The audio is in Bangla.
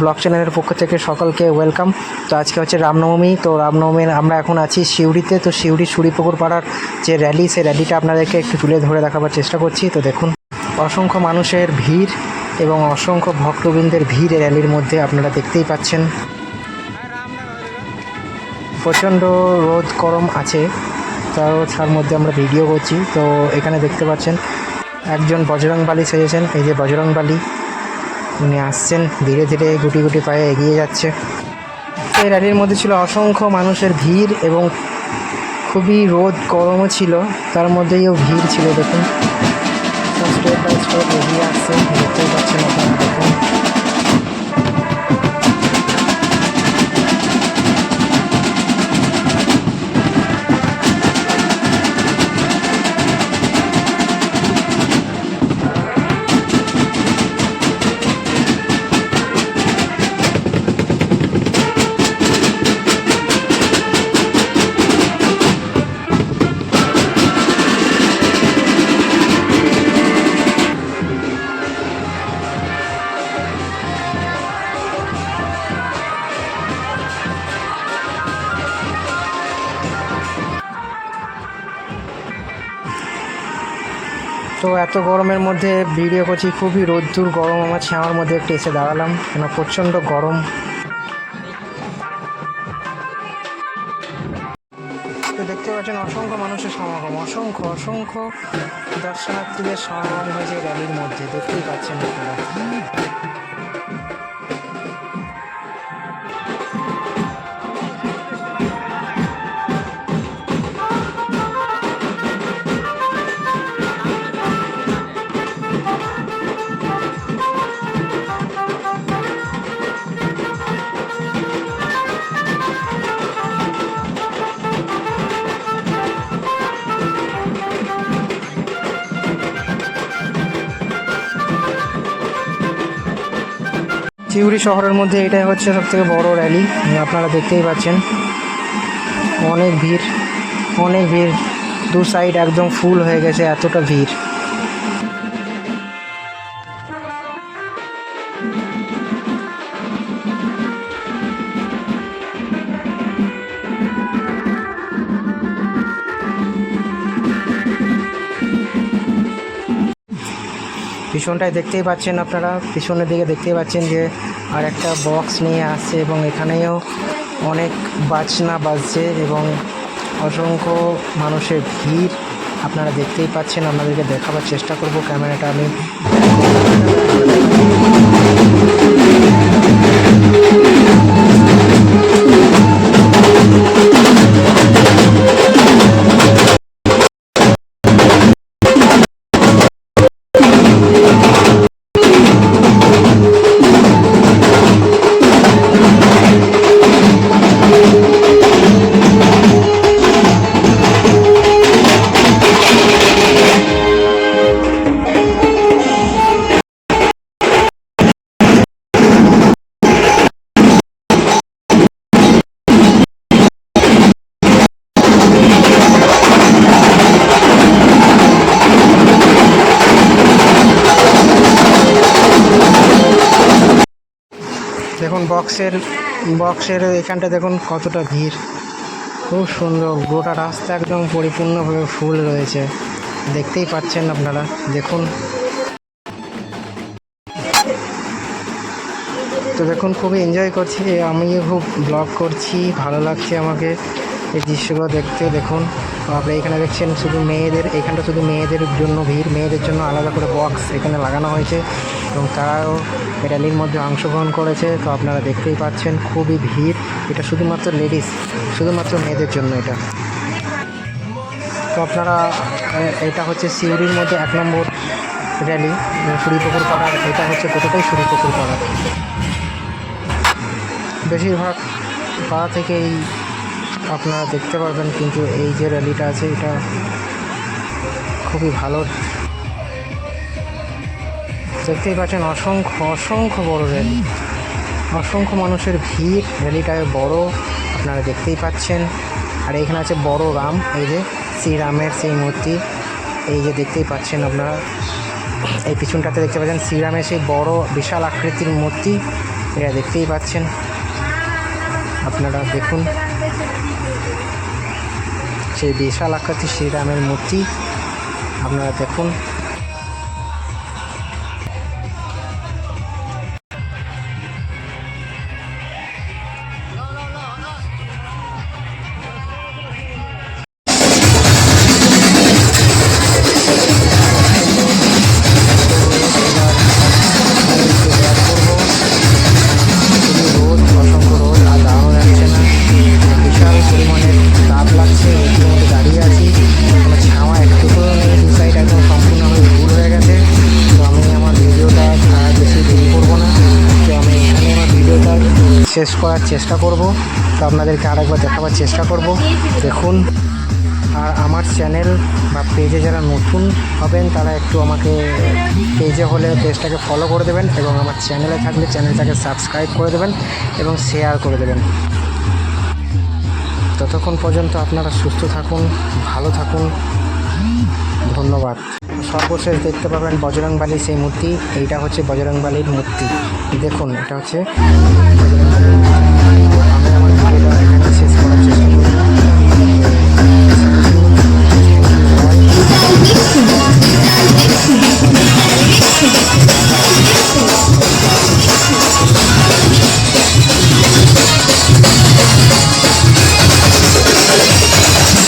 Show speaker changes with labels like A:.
A: ব্লগ চ্যানেলের পক্ষ থেকে সকলকে ওয়েলকাম তো আজকে হচ্ছে রামনবমী, তো রামনবমীর আমরা এখন আছি সিউড়িতে। তো সিউড়ি সুরিপুকুর পাড়ার যে র্যালি সেই র্যালিটা আপনাদেরকে একটু তুলে ধরে দেখাবার চেষ্টা করছি। তো দেখুন, অসংখ্য মানুষের ভিড় এবং অসংখ্য ভক্তবৃন্দের ভিড় র্যালির মধ্যে আপনারা দেখতেই পাচ্ছেন। প্রচণ্ড রোদ গরম আছে তাও তার মধ্যে আমরা ভিডিও করছি। তো এখানে দেখতে পাচ্ছেন, একজন বজরংবালি সেজেছেন। এই যে বজরংবালি উনি আসছেন। ধীরে ধীরে গুটি গুটি পায়ে এগিয়ে যাচ্ছে। এই র্যালির মধ্যে ছিল অসংখ্য মানুষের ভিড় এবং খুবই রোদ, গরমও ছিল। তার মধ্যেও ভিড় ছিল, দেখুন। স্টেপ বাই স্টেপ এগিয়ে আসছেন। দেখতেই পাচ্ছেন আপনারা, দেখুন। তো এত গরমের মধ্যে ভিডিও করছি, খুবই রোদ্দুর, গরম, আমার ছাওয়ার মধ্যে একটু এসে দাঁড়ালাম, কেন প্রচণ্ড গরম। তো দেখতে পাচ্ছেন, অসংখ্য মানুষের সমাগম, অসংখ্য অসংখ্য দর্শনার্থীদের সমাগম হয়েছে র্যালির মধ্যে, দেখতেই পাচ্ছেন আপনারা। চিউড়ি শহরের মধ্যে এটাই হচ্ছে সবথেকে বড় র্যালি। আপনারা দেখতেই পাচ্ছেন। অনেক ভিড় অনেক ভিড়। দু সাইড একদম ফুল হয়ে গেছে, এতটা ভিড়। পিছনটায় দেখতেই পাচ্ছেন আপনারা, পিছনের দিকে দেখতেই পাচ্ছেন যে আর একটা বক্স নিয়ে আসছে এবং এখানেও অনেক বাজনা বাজছে এবং অসংখ্য মানুষের ভিড়। আপনারা দেখতেই পাচ্ছেন, আপনাদেরকে দেখাবার চেষ্টা করব, ক্যামেরাটা আমি দেখুন বক্সের বক্সের এখানটা দেখুন কতটা ভিড়। খুব সুন্দর, গোটা রাস্তা একদম পরিপূর্ণভাবে ফুল রয়েছে। দেখতেই পাচ্ছেন আপনারা, দেখুন। তো দেখুন, খুবই এনজয় করছি আমিও খুব ব্লগ করছি, ভালো লাগছে আমাকে। এই দৃশ্যগুলো দেখতে দেখুন। আপনি এখানে দেখছেন শুধু মেয়েদের, এখানটা শুধু মেয়েদের জন্য ভিড়, মেয়েদের জন্য আলাদা করে বক্স এখানে লাগানো হয়েছে এবং তারাও র্যালির মধ্যে অংশগ্রহণ করেছে। তো আপনারা দেখতেই পাচ্ছেন খুবই ভিড়। এটা শুধুমাত্র লেডিস শুধুমাত্র মেয়েদের জন্য এটা। তো আপনারা এটা হচ্ছে সিউড়ির মধ্যে এক নম্বর র্যালি সুরিপুকুর পাড়ার, এটা হচ্ছে গোটাটাই সুরিপুকুর পাড়া? বেশিরভাগ পাড়া থেকেই আপনারা দেখতে পারবেন কিন্তু এই যে র্যালিটা আছে, এটা খুবই ভালো। দেখতেই পাচ্ছেন অসংখ্য অসংখ্য বড় র্যালি। অসংখ্য মানুষের ভিড় র্যালিটায় বড়, আপনারা দেখতেই পাচ্ছেন। আর এখানে আছে বড় রাম, এই যে শ্রীরামের সেই মূর্তি। এই যে দেখতেই পাচ্ছেন আপনারা। এই পিছনটাতে দেখতে পাচ্ছেন শ্রীরামের সেই বড় বিশাল আকৃতির মূর্তি। এটা দেখতেই পাচ্ছেন। আপনারা দেখুন। সেই বিশাল আকৃতি শ্রীরামের মূর্তি। আপনারা দেখুন। শেষ করার চেষ্টা করব। তো আপনাদেরকে আরেকবার দেখাবার চেষ্টা করব। দেখুন, আর আমার চ্যানেল বা পেজে যারা নতুন হবেন, তারা একটু আমাকে পেজে হলে পেজটাকে ফলো করে দেবেন এবং আমার চ্যানেলে থাকলে চ্যানেলটাকে সাবস্ক্রাইব করে দেবেন এবং শেয়ার করে দেবেন। ততক্ষণ পর্যন্ত আপনারা সুস্থ থাকুন, ভালো থাকুন। ধন্যবাদ। সর্বশেষ দেখতে পাবেন বজরংবালির সেই মূর্তি এইটা হচ্ছে বজরংবালির মূর্তি দেখুন এটা হচ্ছে।